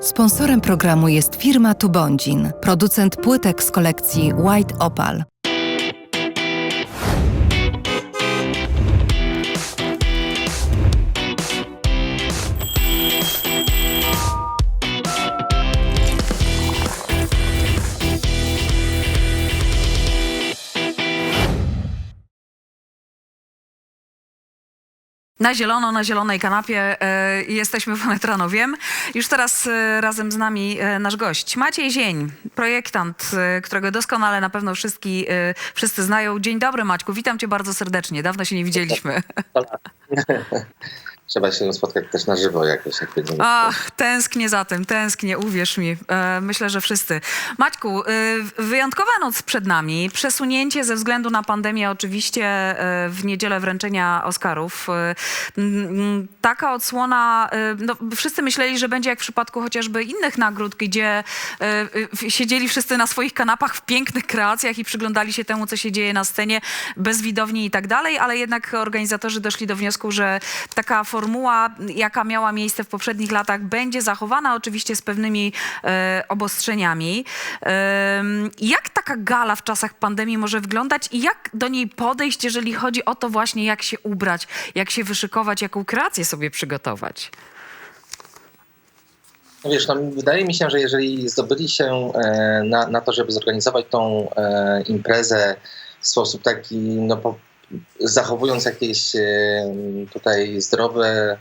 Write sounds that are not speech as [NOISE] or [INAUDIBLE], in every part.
Sponsorem programu jest firma Tubondzin, producent płytek z kolekcji White Opal. Na zielono, na zielonej kanapie e, jesteśmy [LAUGHS] w Metranowiem. Już teraz e, razem z nami e, nasz gość Maciej Zień, projektant, którego doskonale na pewno wszyscy, wszyscy znają. Dzień dobry Maćku, witam cię bardzo serdecznie. Dawno się nie widzieliśmy. Trzeba się spotkać też na żywo jakoś, jak będziemy. Ach, tęsknię za tym, tęsknię, uwierz mi. E, myślę, że wszyscy. Maćku, e, wyjątkowa noc przed nami. Przesunięcie ze względu na pandemię oczywiście e, w niedzielę wręczenia Oscarów. E, taka odsłona, no, wszyscy myśleli, że będzie jak w przypadku chociażby innych nagród, gdzie siedzieli wszyscy na swoich kanapach w pięknych kreacjach i przyglądali się temu, co się dzieje na scenie, bez widowni i tak dalej, ale jednak organizatorzy doszli do wniosku, że taka formuła, jaka miała miejsce w poprzednich latach, będzie zachowana oczywiście z pewnymi e, obostrzeniami. Em, jak taka gala w czasach pandemii może wyglądać i jak do niej podejść, jeżeli chodzi o to właśnie, jak się ubrać, jak się wyszykować, jaką kreację sobie przygotować? Wiesz, no, wydaje mi się, że jeżeli zdobyli się e, na, na to, żeby zorganizować tą e, imprezę w sposób taki, no, zachowując jakieś e, tutaj zdrowe,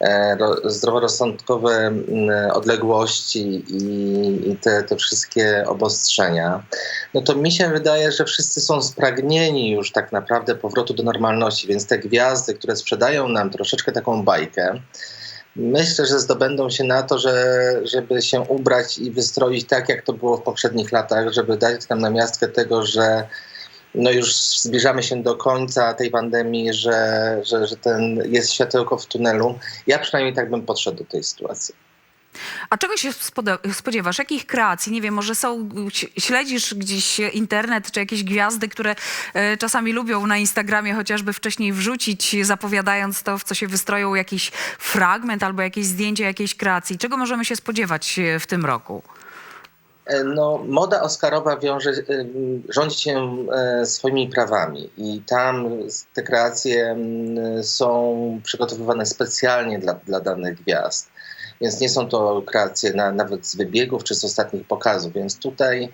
e, ro, zdroworozsądkowe odległości i te, te wszystkie obostrzenia, no to mi się wydaje, że wszyscy są spragnieni już tak naprawdę powrotu do normalności, więc te gwiazdy, które sprzedają nam troszeczkę taką bajkę, Myślę, że zdobędą się na to, że, żeby się ubrać i wystroić tak, jak to było w poprzednich latach, żeby dać nam namiastkę tego, że no już zbliżamy się do końca tej pandemii, że, że, że ten jest światełko w tunelu. Ja przynajmniej tak bym podszedł do tej sytuacji. A czego się spodziewasz? Jakich kreacji? Nie wiem, może są, śledzisz gdzieś internet, czy jakieś gwiazdy, które e, czasami lubią na Instagramie chociażby wcześniej wrzucić, zapowiadając to, w co się wystroją, jakiś fragment albo jakieś zdjęcie jakiejś kreacji. Czego możemy się spodziewać e, w tym roku? E, No, moda Oscarowa wiąże, ym, rządzi się e, swoimi prawami i tam te kreacje są przygotowywane specjalnie dla, dla danych gwiazd. Więc nie są to kreacje na, nawet z wybiegów czy z ostatnich pokazów. Więc tutaj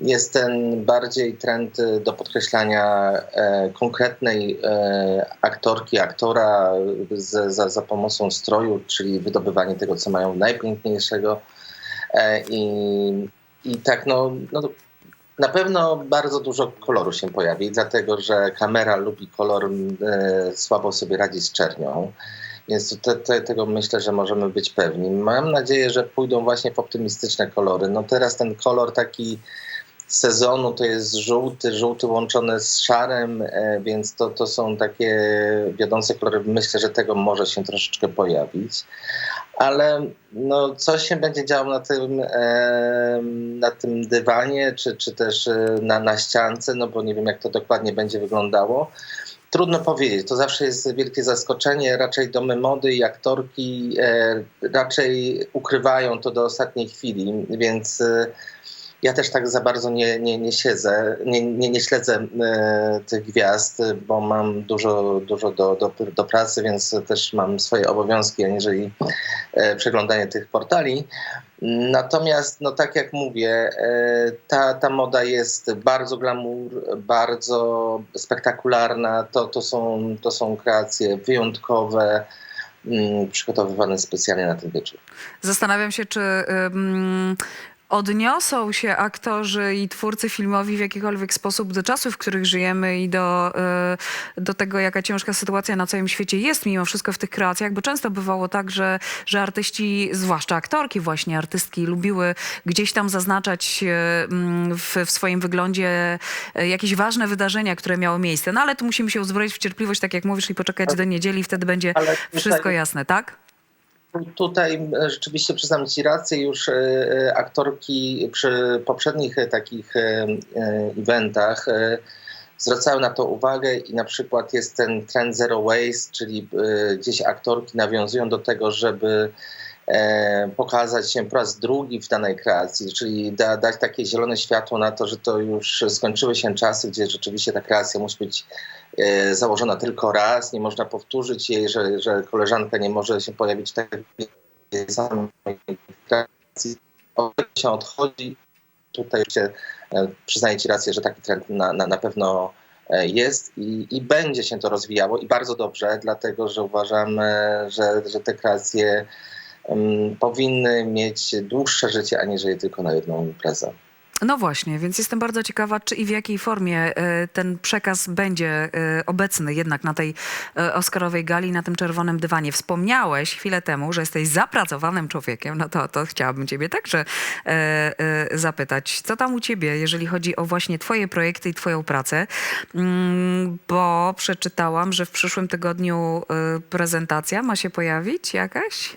jest ten bardziej trend e, do podkreślania e, konkretnej e, aktorki, aktora z, za, za pomocą stroju, czyli wydobywanie tego, co mają najpiękniejszego. E, I, i tak, no, no na pewno bardzo dużo koloru się pojawi, dlatego że kamera lubi kolor, e, słabo sobie radzi z czernią. Więc te, te, tego myślę, że możemy być pewni. Mam nadzieję, że pójdą właśnie w optymistyczne kolory. No teraz ten kolor taki sezonu to jest żółty, żółty łączony z szarem, e, więc to, to są takie wiodące kolory. Myślę, że tego może się troszeczkę pojawić. Ale no, co się będzie działo na tym, e, na tym dywanie, czy, czy też e, na, na ściance, no bo nie wiem, jak to dokładnie będzie wyglądało. Trudno powiedzieć, to zawsze jest wielkie zaskoczenie. Raczej domy mody i aktorki e, raczej ukrywają to do ostatniej chwili, więc e, ja też tak za bardzo nie, nie, nie siedzę, nie, nie, nie śledzę e, tych gwiazd, bo mam dużo, dużo do, do, do pracy, więc też mam swoje obowiązki, aniżeli e, przeglądanie tych portali. Natomiast, no tak jak mówię, e, ta, ta moda jest bardzo glamour, bardzo spektakularna. To, to, są, to są kreacje wyjątkowe, mm, przygotowywane specjalnie na ten wieczór. Zastanawiam się, czy odniosą się aktorzy i twórcy filmowi w jakikolwiek sposób do czasów, w których żyjemy i do, y, do tego, jaka ciężka sytuacja na całym świecie jest mimo wszystko w tych kreacjach, bo często bywało tak, że, że artyści, zwłaszcza aktorki właśnie, artystki lubiły gdzieś tam zaznaczać mm, w, w swoim wyglądzie y, jakieś ważne wydarzenia, które miały miejsce. No ale tu musimy się uzbroić w cierpliwość, tak jak mówisz, i poczekać do niedzieli wtedy będzie wszystko jasne, tak? Tutaj rzeczywiście przyznam Ci rację, już e, e, aktorki przy poprzednich e, takich eventach zwracały na to uwagę i na przykład jest ten trend zero waste, czyli gdzieś aktorki nawiązują do tego, żeby pokazać się po raz drugi w danej kreacji, czyli da, dać takie zielone światło na to, że to już skończyły się czasy, gdzie rzeczywiście ta kreacja musi być e, założona tylko raz, nie można powtórzyć jej, że, że koleżanka nie może się pojawić w takiej samej kreacji. Od się odchodzi. Tutaj się, e, przyznaję Ci rację, że taki trend na, na, na pewno e, jest i, i będzie się to rozwijało i bardzo dobrze, dlatego że uważam, e, że, że te kreacje powinny mieć dłuższe życie, aniżeli tylko na jedną imprezę. No właśnie, więc jestem bardzo ciekawa, czy i w jakiej formie e, ten przekaz będzie e, obecny jednak na tej e, Oscarowej gali, na tym czerwonym dywanie. Wspomniałeś chwilę temu, że jesteś zapracowanym człowiekiem, no to, to chciałabym ciebie także zapytać, co tam u ciebie, jeżeli chodzi o właśnie twoje projekty i twoją pracę, Mm, bo przeczytałam, że w przyszłym tygodniu prezentacja ma się pojawić jakaś?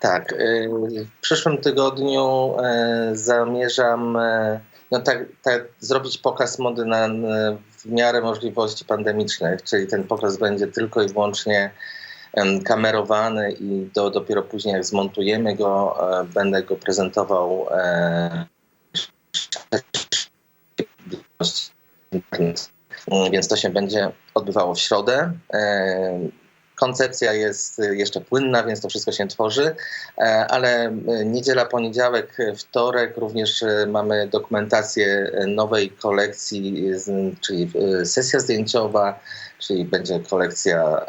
Tak, y, w przyszłym tygodniu e, zamierzam e, no tak, tak, zrobić pokaz mody na, w miarę możliwości pandemicznych, czyli ten pokaz będzie tylko i wyłącznie kamerowany i do, dopiero później jak zmontujemy go, e, będę go prezentował e, więc to się będzie odbywało w środę. E, Koncepcja jest jeszcze płynna, więc to wszystko się tworzy, e, ale niedziela, poniedziałek, wtorek również e, mamy dokumentację nowej kolekcji, czyli e, sesja zdjęciowa, czyli będzie kolekcja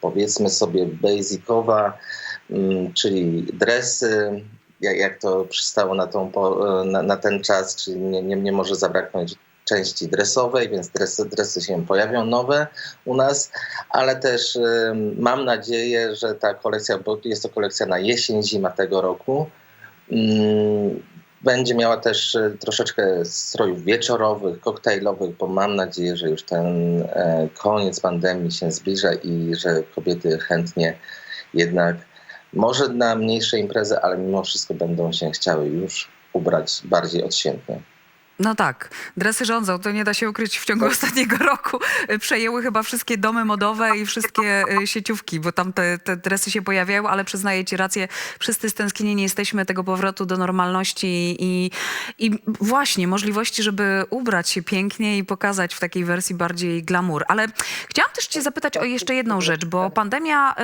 powiedzmy sobie basicowa, czyli dresy, jak, to przystało na, tą, na, na ten czas, czyli nie, nie, nie może zabraknąć części dresowej, więc dresy, dresy się pojawią nowe u nas, ale też mam nadzieję, że ta kolekcja, bo jest to kolekcja na jesień, zima tego roku, ym, będzie miała też y, troszeczkę strojów wieczorowych, koktajlowych, bo mam nadzieję, że już ten e, koniec pandemii się zbliża i że kobiety chętnie jednak może na mniejsze imprezy, ale mimo wszystko będą się chciały już ubrać bardziej odświętnie. No tak, dresy rządzą, to nie da się ukryć. W ciągu ostatniego roku przejęły chyba wszystkie domy modowe i wszystkie y, sieciówki, bo tam te, te dresy się pojawiają, ale przyznaję ci rację, wszyscy stęsknieni jesteśmy tego powrotu do normalności i, i właśnie możliwości, żeby ubrać się pięknie i pokazać w takiej wersji bardziej glamour. Ale chciałam też cię zapytać o jeszcze jedną rzecz, bo pandemia y,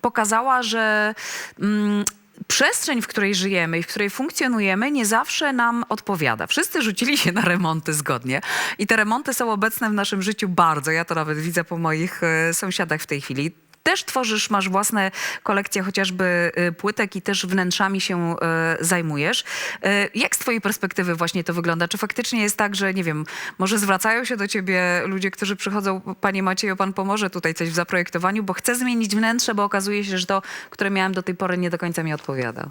pokazała, że... mm, przestrzeń, w której żyjemy i w której funkcjonujemy, nie zawsze nam odpowiada. Wszyscy rzucili się na remonty zgodnie i te remonty są obecne w naszym życiu bardzo. Ja to nawet widzę po moich e, sąsiadach w tej chwili. Też tworzysz, masz własne kolekcje chociażby e, płytek i też wnętrzami się e, zajmujesz. E, jak z twojej perspektywy właśnie to wygląda? Czy faktycznie jest tak, że nie wiem, może zwracają się do ciebie ludzie, którzy przychodzą, panie Macieju, pan pomoże tutaj coś w zaprojektowaniu, bo chcę zmienić wnętrze, bo okazuje się, że to, które miałem do tej pory nie do końca mi odpowiada.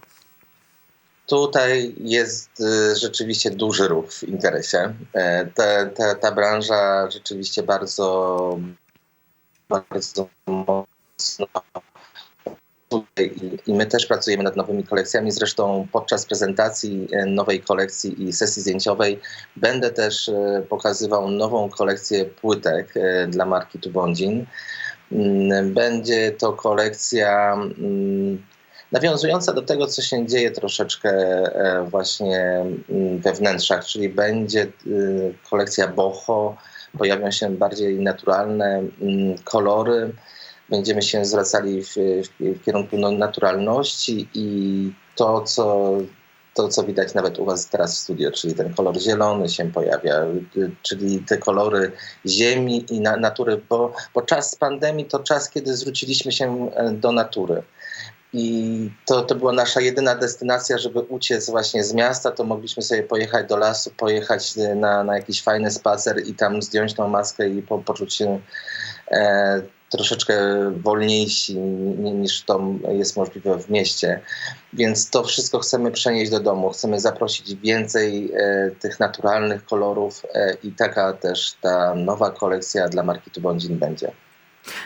Tutaj jest y, rzeczywiście duży ruch w interesie. E, te, te, ta branża rzeczywiście bardzo, bardzo mocno i, my też pracujemy nad nowymi kolekcjami. Zresztą podczas prezentacji e, nowej kolekcji i sesji zdjęciowej będę też e, pokazywał nową kolekcję płytek e, dla marki Tubondzin. Mm, Będzie to kolekcja mm, nawiązująca do tego, co się dzieje troszeczkę właśnie mm, we wnętrzach, czyli będzie y, kolekcja boho, pojawią się bardziej naturalne kolory, będziemy się zwracali w, w, kierunku no, naturalności i to, co to, co widać nawet u Was teraz w studio, czyli ten kolor zielony się pojawia, czyli te kolory ziemi i na, natury, bo, bo czas pandemii to czas, kiedy zwróciliśmy się e, do natury. I to, to była nasza jedyna destynacja, żeby uciec właśnie z miasta, to mogliśmy sobie pojechać do lasu, pojechać y, na, na jakiś fajny spacer i tam zdjąć tą maskę i po, poczuć się e, troszeczkę wolniejsi ni- niż to jest możliwe w mieście. Więc to wszystko chcemy przenieść do domu. Chcemy zaprosić więcej e, tych naturalnych kolorów e, i taka też ta nowa kolekcja dla marki Tubondzin będzie.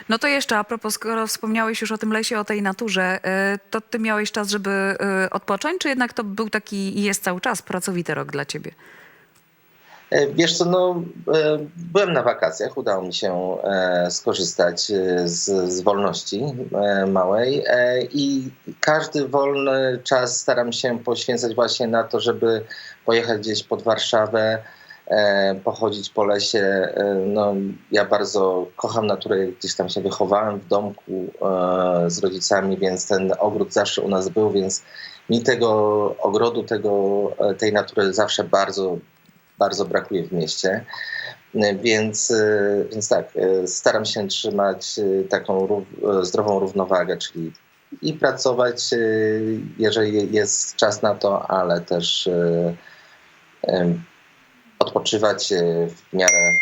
No to jeszcze a propos, skoro wspomniałeś już o tym lesie, o tej naturze, y, to ty miałeś czas, żeby y, odpocząć, czy jednak to był taki i jest cały czas pracowity rok dla ciebie? E, Wiesz co, no, e, byłem na wakacjach, udało mi się e, skorzystać z, z wolności małej i każdy wolny czas staram się poświęcać właśnie na to, żeby pojechać gdzieś pod Warszawę, pochodzić po lesie. No, ja bardzo kocham naturę, gdzieś tam się wychowałem w domku z rodzicami, więc ten ogród zawsze u nas był, więc mi tego ogrodu, tego, tej natury zawsze bardzo, bardzo brakuje w mieście. E, Więc, e, więc tak, e, staram się trzymać taką rów- zdrową równowagę, czyli i pracować, jeżeli jest czas na to, ale też odpoczywać w miarę.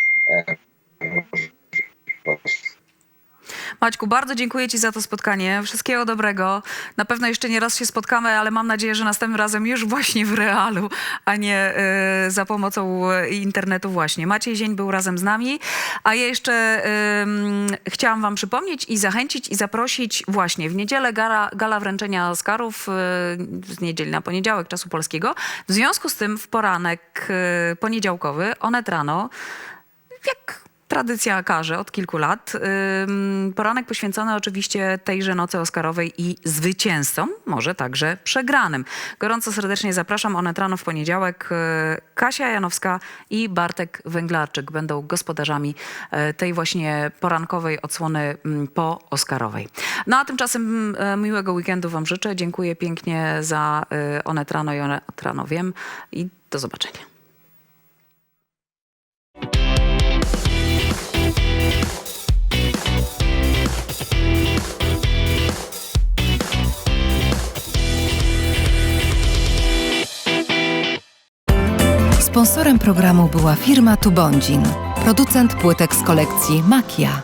Maćku, bardzo dziękuję Ci za to spotkanie. Wszystkiego dobrego. Na pewno jeszcze nie raz się spotkamy, ale mam nadzieję, że następnym razem już właśnie w realu, a nie e, za pomocą e, internetu właśnie. Maciej Zień był razem z nami, a ja jeszcze em, chciałam Wam przypomnieć i zachęcić i zaprosić właśnie w niedzielę gala, gala wręczenia Oscarów e, z niedzieli na poniedziałek czasu polskiego. W związku z tym w poranek e, poniedziałkowy, onet rano, jak tradycja każe od kilku lat. Poranek poświęcony oczywiście tejże nocy Oscarowej i zwycięzcom, może także przegranym. Gorąco serdecznie zapraszam. One rano w poniedziałek. y, Kasia Janowska i Bartek Węglarczyk będą gospodarzami y, tej właśnie porankowej odsłony po Oscarowej. No a tymczasem y, miłego weekendu Wam życzę. Dziękuję pięknie za Onet Rano i Onet Rano Wiem i do zobaczenia. Sponsorem programu była firma Tubondzin, producent płytek z kolekcji Makia.